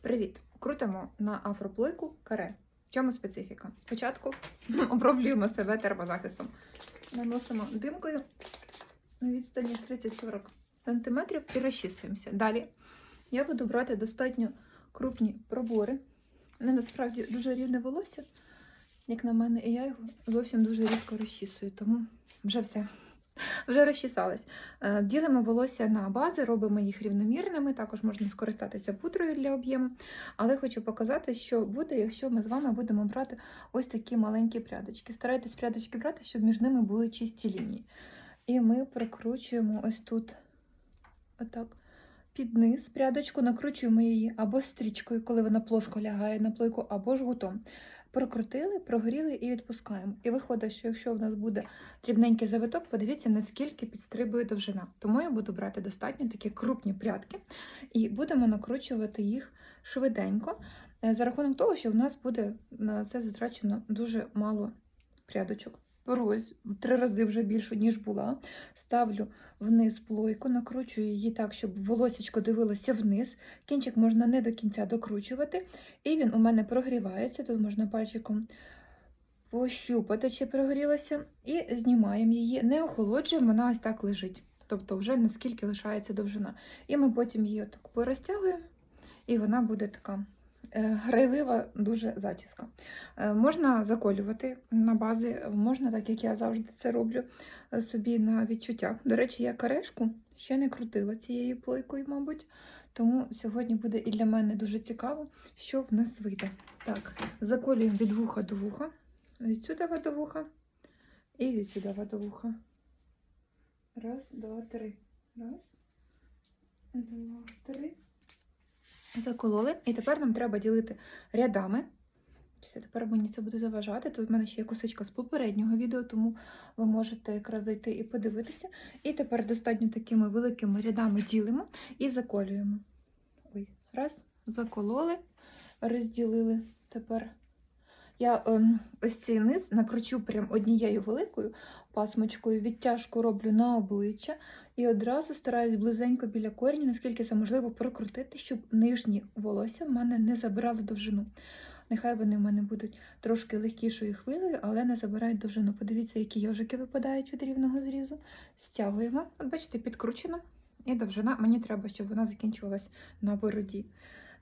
Привіт! Крутимо на афроплойку каре. В чому специфіка? Спочатку оброблюємо себе термозахистом. Наносимо димкою на відстані 30-40 см і розчісуємося. Далі я буду брати достатньо крупні пробори. Мене насправді дуже рівне волосся, як на мене, і я його зовсім дуже рідко розчісую, тому вже все. Вже розчесалась. Е, Ділимо волосся на бази, робимо їх рівномірними. Також можна скористатися пудрою для об'єму. Але хочу показати, що буде, якщо ми з вами будемо брати ось такі маленькі прядочки. Старайтесь прядочки брати, щоб між ними були чисті лінії. І ми прикручуємо ось тут, отак, під низ прядочку, накручуємо її або стрічкою, коли вона плоско лягає на плойку, або жгутом. Прокрутили, прогоріли і відпускаємо. І виходить, що якщо в нас буде дрібненький завиток, подивіться, наскільки підстрибує довжина. Тому я буду брати достатньо такі крупні прядки і будемо накручувати їх швиденько, е, за рахунок того, що в нас буде на це затрачено дуже мало прядочок. В три рази вже більшу, ніж була. Ставлю вниз плойку, накручую її так, щоб волосечко дивилося вниз. Кінчик можна не до кінця докручувати. І він у мене прогрівається. Тут можна пальчиком пощупати, чи прогорілося. І знімаємо її, не охолоджуємо, вона ось так лежить. Тобто вже наскільки лишається довжина. І ми потім її отак порозтягуємо, і вона буде така грайлива, дуже зачіска. Е, Можна заколювати на базі, можна, так як я завжди це роблю, е, собі на відчуттях. До речі, я карешку ще не крутила цією плойкою, мабуть. Тому сьогодні буде і для мене дуже цікаво, що в нас вийде. Так, заколюємо від вуха до вуха, від сюди до вуха і від сюди до вуха. Раз, два, три. Раз, два, три. Закололи. І тепер нам треба ділити рядами. Це тепер мені це буде заважати. Тут в мене ще є косичка з попереднього відео, тому ви можете якраз зайти і подивитися. І тепер достатньо такими великими рядами ділимо і заколюємо. Ой, раз, закололи, розділили. Тепер я ем, ось цей низ накручу прям однією великою пасмочкою, відтяжку роблю на обличчя і одразу стараюсь близенько біля корені, наскільки це можливо, прокрутити, щоб нижні волосся в мене не забирали довжину. Нехай вони в мене будуть трошки легкішою хвилею, але не забирають довжину. Подивіться, які йожики випадають від рівного зрізу. Стягуємо. От бачите, підкручено. І довжина. Мені треба, щоб вона закінчувалась на бороді.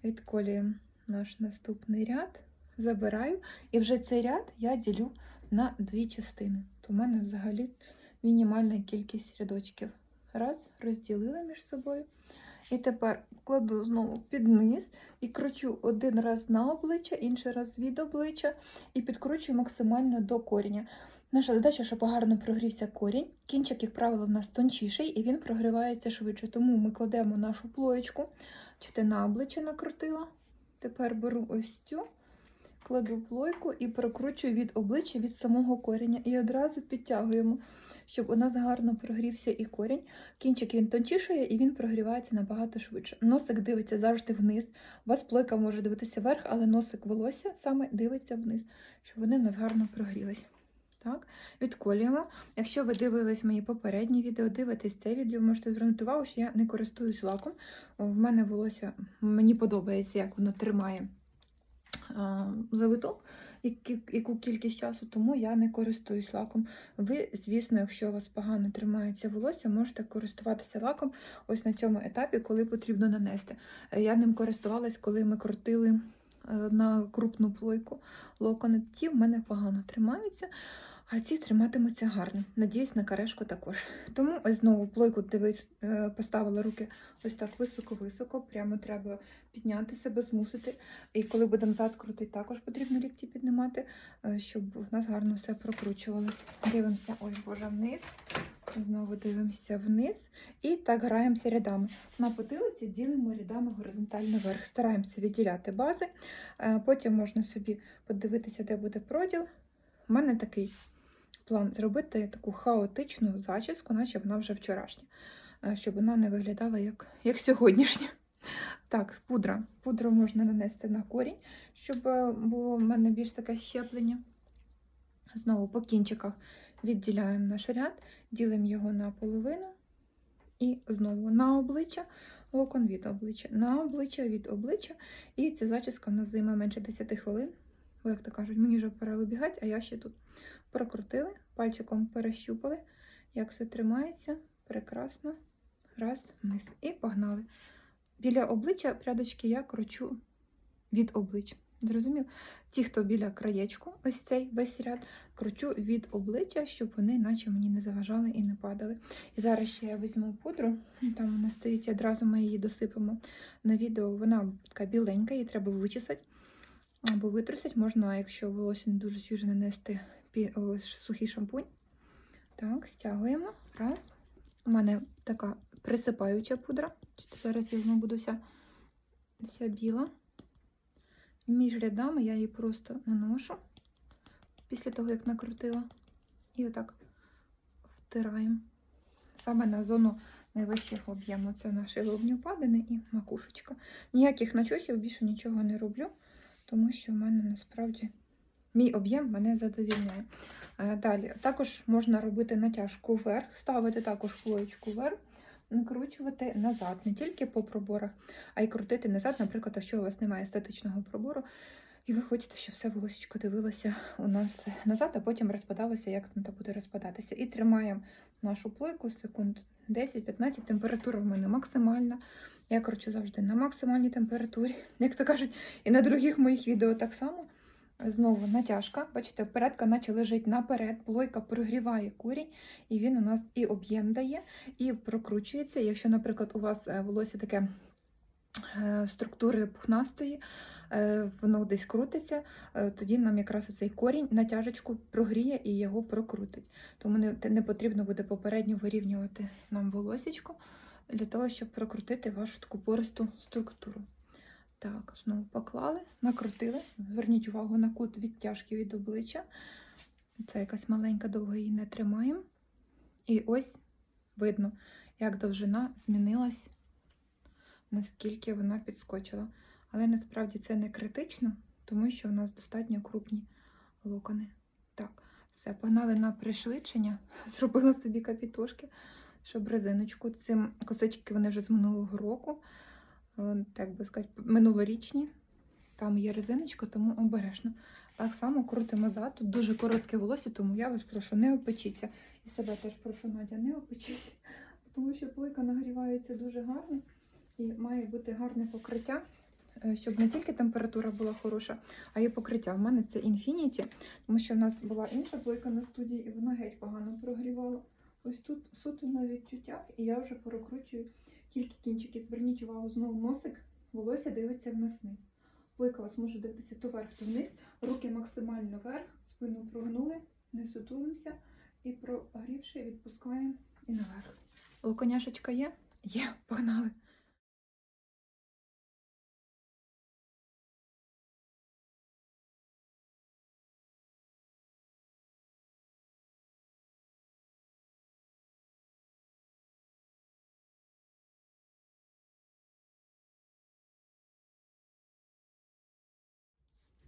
Відколюємо наш наступний ряд, забираю. І вже цей ряд я ділю на дві частини. То в мене взагалі мінімальна кількість рядочків. Раз, розділили між собою. І тепер кладу знову під низ і кручу один раз на обличчя, інший раз від обличчя і підкручую максимально до коріння. Наша задача, щоб гарно прогрівся корінь. Кінчик, як правило, в нас тончіший і він прогрівається швидше. Тому ми кладемо нашу плоєчку, чи ти на обличчя накрутила. Тепер беру ось цю, кладу плойку і прокручую від обличчя від самого коріння. І одразу підтягуємо, щоб у нас гарно прогрівся і корінь. Кінчик він тончішає і він прогрівається набагато швидше. Носик дивиться завжди вниз. У вас плойка може дивитися вверх, але носик волосся саме дивиться вниз, щоб вони в нас гарно прогрілись. Так, відколюємо. Якщо ви дивились мої попередні відео, дивитесь це відео, можете звернути увагу, що я не користуюсь лаком. В мене волосся, мені подобається, як воно тримає завиток, яку кількість часу, тому я не користуюсь лаком. Ви, звісно, якщо у вас погано тримається волосся, можете користуватися лаком ось на цьому етапі, коли потрібно нанести. Я ним користувалась, коли ми крутили е, на крупну плойку локони. Ті в мене погано тримаються, а ці триматимуться гарно. Надіюсь, на карешку також. Тому ось знову плойку дивись, е, поставила руки ось так високо-високо. Прямо треба підняти себе, змусити. І коли будемо зад крутити, також потрібно лікті піднімати, е, щоб в нас гарно все прокручувалось. Дивимося, ой, боже, вниз. Знову дивимося вниз і так граємося рядами. На потилиці ділимо рядами горизонтально вверх. Стараємося відділяти бази. Е, Потім можна собі подивитися, де буде проділ. У мене такий план зробити таку хаотичну зачіску, наче вона вже вчорашня, е, щоб вона не виглядала як, як сьогоднішня. Так, пудра. Пудру можна нанести на корінь, щоб е, було в мене більш таке щеплення. Знову по кінчиках відділяємо наш ряд, ділимо його на половину І знову на обличчя, локон від обличчя, на обличчя від обличчя. І ця зачіска в нас займе менше 10 хвилин. Бо, як то кажуть, мені вже пора вибігати, а я ще тут прокрутили, пальчиком перещупали, як все тримається. Прекрасно. Раз, вниз. І погнали. Біля обличчя прядочки я кручу від обличчя. Зрозумів? Ті, хто біля краєчку, ось цей весь ряд, кручу від обличчя, щоб вони наче мені не заважали і не падали. І зараз ще я візьму пудру, там вона стоїть, одразу ми її досипемо на відео. Вона така біленька, її треба вичесати або витрусити. Можна, якщо волосся не дуже свіже, нанести сухий шампунь. Так, стягуємо. Раз. У мене така присипаюча пудра. Зараз я знову буду вся, вся біла. Між рядами я її просто наношу після того, як накрутила. І отак втираємо. Саме на зону найвищого об'єму. Це наші лобні впадини і макушечка. Ніяких начосів більше нічого не роблю, тому що в мене насправді мій об'єм мене задовільняє. Е, Далі, також можна робити натяжку вверх, ставити також хвоєчку вверх, накручувати назад, не тільки по проборах, а й крутити назад, наприклад, якщо у вас немає статичного пробору, і ви хочете, щоб все волосечко дивилося у нас назад, а потім розпадалося, як там буде розпадатися. І тримаємо нашу плойку секунд 10-15, температура в мене максимальна. Я кручу завжди на максимальній температурі, як то кажуть, і на других моїх відео так само. Знову натяжка. Бачите, передка наче лежить наперед, плойка прогріває корінь, і він у нас і об'єм дає, і прокручується. Якщо, наприклад, у вас е, волосся таке структури пухнастої, е, воно десь крутиться, е, тоді нам якраз оцей корінь натяжечку прогріє і його прокрутить. Тому не, потрібно буде попередньо вирівнювати нам волосечко для того, щоб прокрутити вашу таку пористу структуру. Так, знову поклали, накрутили. Зверніть увагу на кут відтяжки від обличчя. Це якась маленька, довго її не тримаємо. І ось видно, як довжина змінилась, наскільки вона підскочила. Але насправді це не критично, тому що в нас достатньо крупні локони. Так, все, погнали на пришвидшення. Зробила собі капітошки, щоб резиночку. Цим косички вони вже з минулого року е, так би сказати, минулорічні. Там є резиночка, тому обережно. Так само крутимо зад. Тут дуже коротке волосся, тому я вас прошу, не опечіться. І себе теж прошу, Надя, не опечіться, тому що плойка нагрівається дуже гарно і має бути гарне покриття, е, щоб не тільки температура була хороша, а й покриття. У мене це Infinity, тому що в нас була інша плойка на студії, і вона геть погано прогрівала. Ось тут суто на відчуттях, і я вже прокручую тільки кінчики. Зверніть увагу, знову носик, волосся дивиться в нас вниз. Плойка вас може дивитися то вверх, то вниз. Руки максимально вверх, спину прогнули, не сутулимося і прогрівши, відпускаємо і наверх. Локоняшечка є? Є, погнали.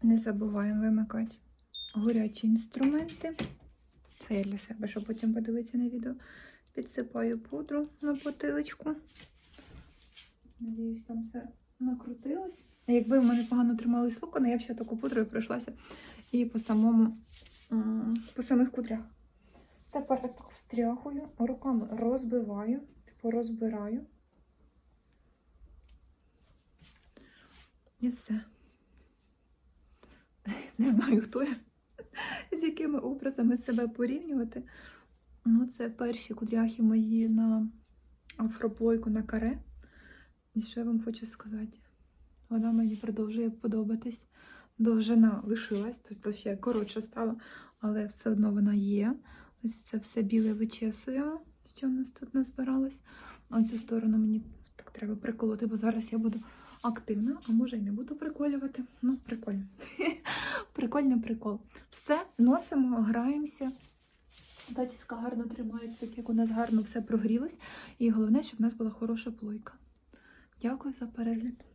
Не забуваємо вимикати горячі інструменти. Це я для себе, щоб потім подивитися на відео. Підсипаю пудру на потиличку. Надіюсь, там все накрутилось. Якби в мене погано тримались локони, я б ще таку пудрою пройшлася і по самому по самих кудрях. Тепер так стряхую, руками розбиваю, типу розбираю. І все. Не знаю, хто я, з якими образами себе порівнювати. Ну, це перші кудряхи мої на афроплойку на каре. І що я вам хочу сказати? Вона мені продовжує подобатись. Довжина лишилась, тобто ще коротше стала, але все одно вона є. Ось це все біле вичесуємо, що в нас тут назбиралось. Оцю сторону мені так треба приколоти, бо зараз я буду активна, а може й не буду приколювати. Ну, прикольно. Прикольний прикол. Все, носимо, граємося. Тачіска гарно тримається, так як у нас гарно все прогрілось. І головне, щоб в нас була хороша плойка. Дякую за перегляд.